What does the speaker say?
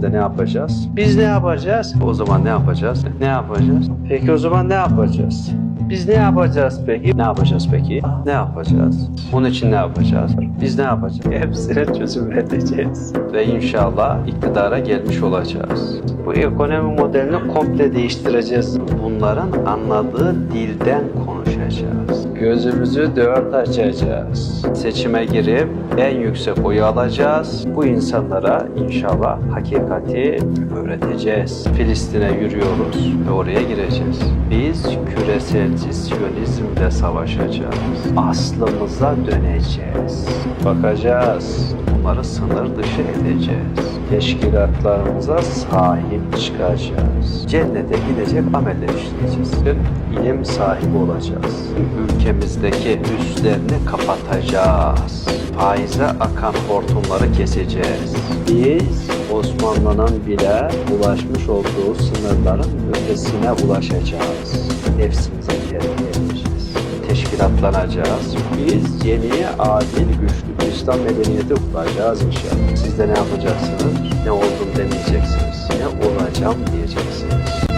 Biz de ne yapacağız? Biz ne yapacağız? O zaman ne yapacağız? Ne yapacağız? Peki o zaman ne yapacağız? Biz ne yapacağız peki? Ne yapacağız peki? Ne yapacağız? Bunun için ne yapacağız? Biz ne yapacağız? Hepsine çözüm üreteceğiz. Ve inşallah iktidara gelmiş olacağız. Bu ekonomi modelini komple değiştireceğiz. Bunların anladığı dilden konuşacağız. Gözümüzü dört açacağız. Seçime girip en yüksek oyu alacağız. Bu insanlara inşallah hakikati öğreteceğiz. Filistin'e yürüyoruz ve oraya gireceğiz. Biz küreselci siyonizmle savaşacağız. Aslımıza döneceğiz. Bakacağız. Onları sınır dışı edeceğiz. Teşkilatlarımıza sahip çıkacağız. Cennete gidecek ameller işleyeceğiz. İlim sahibi olacağız. Ülkemizdeki üstlerini kapatacağız. Faize akan hortumları keseceğiz. Biz Osmanlı'nın bile ulaşmış olduğu sınırların ötesine ulaşacağız. Nefsimize terbiye Teşkilatlanacağız. Biz yeni, adil, güçlü bir İslam medeniyeti kuracağız inşallah. Siz de ne yapacaksınız? Ne oldum demeyeceksiniz. Ne olacağım diyeceksiniz.